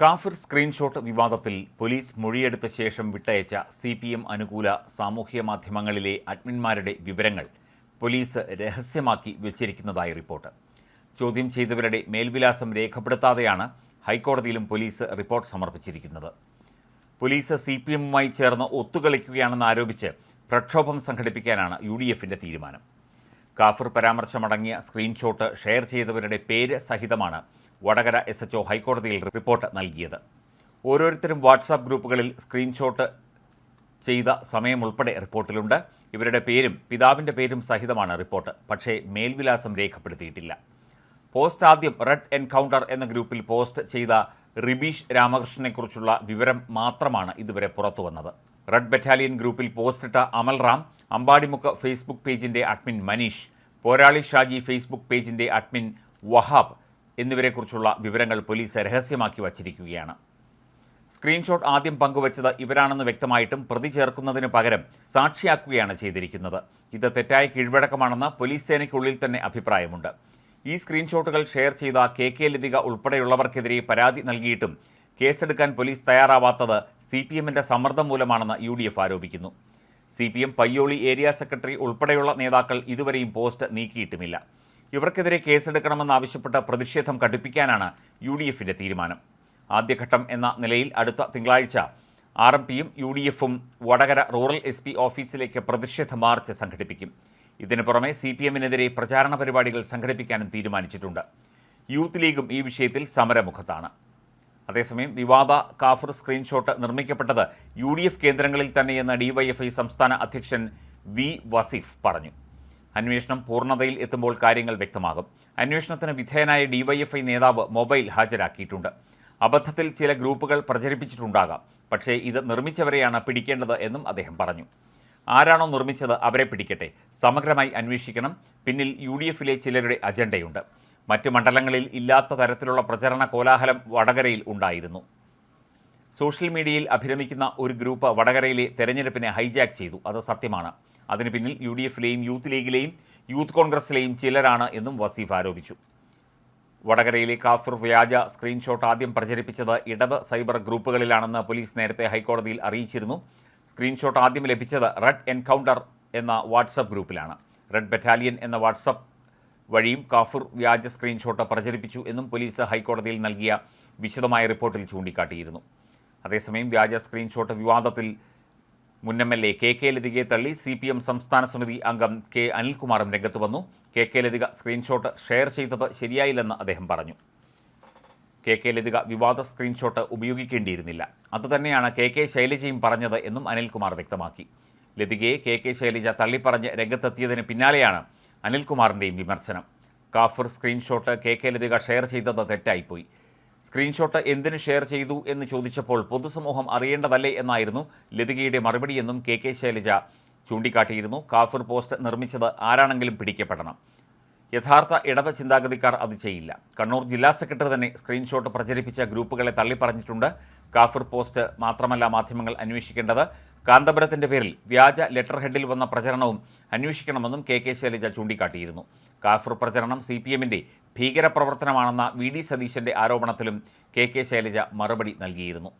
കാഫിർ സ്ക്രീൻഷോട്ട് വിവാദത്തിൽ പോലീസ് മൊഴിയെടുത്ത ശേഷം വിട്ടയച്ച സി പി എം അനുകൂല സാമൂഹ്യ മാധ്യമങ്ങളിലെ അഡ്മിന്മാരുടെ വിവരങ്ങൾ പോലീസ് രഹസ്യമാക്കി വെച്ചിരിക്കുന്നതായി റിപ്പോർട്ട്. ചോദ്യം ചെയ്തവരുടെ മേൽവിലാസം രേഖപ്പെടുത്താതെയാണ് ഹൈക്കോടതിയിലും പോലീസ് റിപ്പോർട്ട് സമർപ്പിച്ചിരിക്കുന്നത്. പോലീസ് സി പി എമ്മുമായി ചേർന്ന് ഒത്തുകളിക്കുകയാണെന്ന് ആരോപിച്ച് പ്രക്ഷോഭം സംഘടിപ്പിക്കാനാണ് യു ഡി എഫിന്റെ തീരുമാനം. കാഫിർ പരാമർശമടങ്ങിയ സ്ക്രീൻഷോട്ട് ഷെയർ ചെയ്തവരുടെ പേര് സഹിതമാണ് വടകര എസ് എച്ച് ഹൈക്കോടതിയിൽ റിപ്പോർട്ട് നൽകിയത്. ഓരോരുത്തരും വാട്സാപ്പ് ഗ്രൂപ്പുകളിൽ സ്ക്രീൻഷോട്ട് ചെയ്ത സമയം ഉൾപ്പെടെ റിപ്പോർട്ടിലുണ്ട്. ഇവരുടെ പേരും പിതാവിന്റെ പേരും സഹിതമാണ് റിപ്പോർട്ട്. പക്ഷേ മേൽവിലാസം രേഖപ്പെടുത്തിയിട്ടില്ല. പോസ്റ്റ് ആദ്യം റെഡ് എൻകൗണ്ടർ എന്ന ഗ്രൂപ്പിൽ പോസ്റ്റ് ചെയ്ത റിബീഷ് രാമകൃഷ്ണനെക്കുറിച്ചുള്ള വിവരം മാത്രമാണ് ഇതുവരെ പുറത്തു വന്നത്. റെഡ് ബറ്റാലിയൻ ഗ്രൂപ്പിൽ പോസ്റ്റിട്ട അമൽ റാം അമ്പാടിമുക്ക് ഫേസ്ബുക്ക് പേജിന്റെ അഡ്മിൻ മനീഷ് പോരാളി ഷാജി ഫേസ്ബുക്ക് പേജിന്റെ അഡ്മിൻ വഹാബ് എന്നിവരെക്കുറിച്ചുള്ള വിവരങ്ങൾ പോലീസ് രഹസ്യമാക്കി വച്ചിരിക്കുകയാണ്. സ്ക്രീൻഷോട്ട് ആദ്യം പങ്കുവച്ചത് ഇവരാണെന്ന് വ്യക്തമായിട്ടും പ്രതി ചേർക്കുന്നതിന് പകരം സാക്ഷിയാക്കുകയാണ് ചെയ്തിരിക്കുന്നത്. ഇത് തെറ്റായ കീഴ്വഴക്കമാണെന്ന് പോലീസ് സേനയ്ക്കുള്ളിൽ തന്നെ അഭിപ്രായമുണ്ട്. ഈ സ്ക്രീൻഷോട്ടുകൾ ഷെയർ ചെയ്ത കെ കെ ലതിക ഉൾപ്പെടെയുള്ളവർക്കെതിരെ പരാതി നൽകിയിട്ടും കേസെടുക്കാൻ പോലീസ് തയ്യാറാവാത്തത് സി പി എമ്മിന്റെ സമ്മർദ്ദം മൂലമാണെന്ന് യു ഡി എഫ് ആരോപിക്കുന്നു. C P M Payyoli area secretary ഉൾപ്പെടെയുള്ള നേതാക്കൾ ഇതുവരെയും പോസ്റ്റ് നീക്കിയിട്ടുമില്ല. ഇവർക്കെതിരെ കേസെടുക്കണമെന്നാവശ്യപ്പെട്ട് പ്രതിഷേധം കടുപ്പിക്കാനാണ് യു ഡി എഫിന്റെ തീരുമാനം. ആദ്യഘട്ടം എന്ന നിലയിൽ അടുത്ത തിങ്കളാഴ്ച ആർ എം പിയും യു ഡി എഫും വടകര റൂറൽ എസ് പി ഓഫീസിലേക്ക് പ്രതിഷേധ മാർച്ച് സംഘടിപ്പിക്കും. ഇതിനു പുറമെ സി പി എമ്മിനെതിരെ പ്രചാരണ പരിപാടികൾ സംഘടിപ്പിക്കാനും തീരുമാനിച്ചിട്ടുണ്ട്. യൂത്ത് ലീഗും ഈ വിഷയത്തിൽ സമരമുഖത്താണ്. അതേസമയം വിവാദ കാഫർ സ്ക്രീൻഷോട്ട് നിർമ്മിക്കപ്പെട്ടത് യു ഡി എഫ് കേന്ദ്രങ്ങളിൽ തന്നെയെന്ന് ഡിവൈഎഫ്ഐ സംസ്ഥാന അധ്യക്ഷൻ വി വസീഫ് പറഞ്ഞു. അന്വേഷണം പൂർണതയിൽ എത്തുമ്പോൾ കാര്യങ്ങൾ വ്യക്തമാകും. അന്വേഷണത്തിന് വിധേയനായ ഡിവൈഎഫ്ഐ നേതാവ് മൊബൈൽ ഹാജരാക്കിയിട്ടുണ്ട്. അബദ്ധത്തിൽ ചില ഗ്രൂപ്പുകൾ പ്രചരിപ്പിച്ചിട്ടുണ്ടാകാം. പക്ഷേ ഇത് നിർമ്മിച്ചവരെയാണ് പിടിക്കേണ്ടത് എന്നും അദ്ദേഹം പറഞ്ഞു. ആരാണോ നിർമ്മിച്ചത് അവരെ പിടിക്കട്ടെ. സമഗ്രമായി അന്വേഷിക്കണം. പിന്നിൽ യു ഡി എഫിലെ ചിലരുടെ അജണ്ടയുണ്ട്. മറ്റ് മണ്ഡലങ്ങളിൽ ഇല്ലാത്ത തരത്തിലുള്ള പ്രചരണ കോലാഹലം വടകരയിൽ ഉണ്ടായിരുന്നു. സോഷ്യൽ മീഡിയയിൽ അഭിരമിക്കുന്ന ഒരു ഗ്രൂപ്പ് വടകരയിലെ തെരഞ്ഞെടുപ്പിനെ ഹൈജാക്ക് ചെയ്തു. അത് സത്യമാണ്. അതിന് പിന്നിൽ യു ഡി എഫിലെയും യൂത്ത് ലീഗിലെയും യൂത്ത് കോൺഗ്രസിലെയും ചിലരാണ് എന്നും വസീഫ് ആരോപിച്ചു. വടകരയിലെ കാഫിർ വ്യാജ സ്ക്രീൻഷോട്ട് ആദ്യം പ്രചരിപ്പിച്ചത് ഇടത് സൈബർ ഗ്രൂപ്പുകളിലാണെന്ന് പോലീസ് നേരത്തെ ഹൈക്കോടതിയിൽ അറിയിച്ചിരുന്നു. സ്ക്രീൻഷോട്ട് ആദ്യം ലഭിച്ചത് റെഡ് എൻകൗണ്ടർ എന്ന വാട്സപ്പ് ഗ്രൂപ്പിലാണ്. റെഡ് ബറ്റാലിയൻ എന്ന വാട്സപ്പ് വഴിയും കാഫിർ വ്യാജ സ്ക്രീൻഷോട്ട് പ്രചരിപ്പിച്ചു എന്നും പോലീസ് ഹൈക്കോടതിയിൽ നൽകിയ വിശദമായ റിപ്പോർട്ടിൽ ചൂണ്ടിക്കാട്ടിയിരുന്നു. അതേസമയം വ്യാജ സ്ക്രീൻഷോട്ട് വിവാദത്തിൽ മുൻ M L A K K ലതികയെ തള്ളി സി പി എം സംസ്ഥാന സമിതി അംഗം കെ അനിൽകുമാറും രംഗത്ത് വന്നു. K K Latika screenshot share ചെയ്തത് ശരിയായില്ലെന്ന് അദ്ദേഹം പറഞ്ഞു. കെ കെ ലതിക വിവാദ സ്ക്രീൻഷോട്ട് ഉപയോഗിക്കേണ്ടിയിരുന്നില്ല. അതുതന്നെയാണ് കെ കെ ശൈലജയും പറഞ്ഞത് എന്നും അനിൽകുമാർ വ്യക്തമാക്കി. ലതികയെ കെ കെ ശൈലജ തള്ളിപ്പറഞ്ഞ് രംഗത്തെത്തിയതിന് പിന്നാലെയാണ് അനിൽകുമാറിന്റെയും വിമർശനം. കാഫിർ screenshot K K Latika share ചെയ്തത് തെറ്റായിപ്പോയി. സ്ക്രീൻഷോട്ട് എന്തിനു ഷെയർ ചെയ്തു എന്ന് ചോദിച്ചപ്പോൾ പൊതുസമൂഹം അറിയേണ്ടതല്ലേ എന്നായിരുന്നു ലതികയുടെ മറുപടിയെന്നും കെ കെ ശൈലജ ചൂണ്ടിക്കാട്ടിയിരുന്നു. കാഫിർ പോസ്റ്റ് നിർമ്മിച്ചത് ആരാണെങ്കിലും പിടിക്കപ്പെടണം. യഥാർത്ഥ ഇടത് ചിന്താഗതിക്കാർ അത് ചെയ്യില്ല. കണ്ണൂർ ജില്ലാ സെക്രട്ടറി തന്നെ സ്ക്രീൻഷോട്ട് പ്രചരിപ്പിച്ച ഗ്രൂപ്പുകളെ തള്ളിപ്പറഞ്ഞിട്ടുണ്ട്. കാഫിർ പോസ്റ്റ് മാത്രമല്ല മാധ്യമങ്ങൾ അന്വേഷിക്കേണ്ടത്. കാന്തപുരത്തിന്റെ പേരിൽ വ്യാജ ലെറ്റർ ഹെഡിൽ വന്ന പ്രചരണവും അന്വേഷിക്കണമെന്നും കെ കെ ശൈലജ ചൂണ്ടിക്കാട്ടിയിരുന്നു. കാഫർ പ്രചരണം സി പി എമ്മിന്റെ ഭീകരപ്രവർത്തനമാണെന്ന വി ഡി സതീശന്റെ ആരോപണത്തിലും കെ കെ ശൈലജ മറുപടി നൽകിയിരുന്നു.